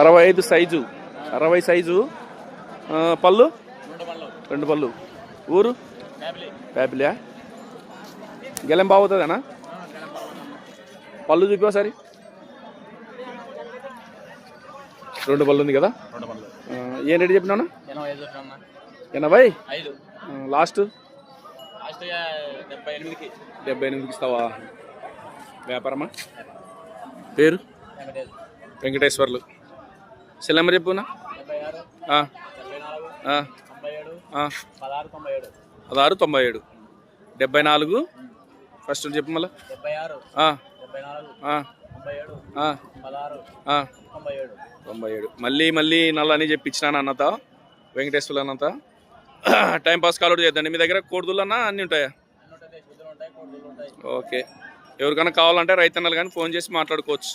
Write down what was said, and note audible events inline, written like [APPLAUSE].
అరవై ఐదు సైజు. అరవై సైజు. పళ్ళు? రెండు పళ్ళు. ఊరు? ప్యాపిలియా గెలం బాగుతుందేనా పళ్ళు చూపి రెండు పళ్ళు ఉంది కదా? ఏం రేటు చెప్పినా ఎనభై లాస్ట్? డెబ్బై ఎనిమిదికి ఇస్తావా? వ్యాపారమా? పేరు? వెంకటేశ్వర్లు. సెల్ నెంబర్ చెప్పునా? ఆ. పదహారు తొంభై ఏడు. డెబ్బై నాలుగు? ఫస్ట్ చెప్పు మళ్ళా. తొంభై ఏడు మళ్ళీ మళ్ళీ నల్లని చెప్పించినాను అన్నత వెంకటేశ్వర్లు అన్నంత [CLEARS THROAT] టైం పాస్ కాలుడు చేద్దండి మీ దగ్గర కోడుదులు అన్న అన్నీ ఉంటాయి? ఓకే. ఎవరికైనా కావాలంటే రైతన్నలు కానీ ఫోన్ చేసి మాట్లాడుకోవచ్చు.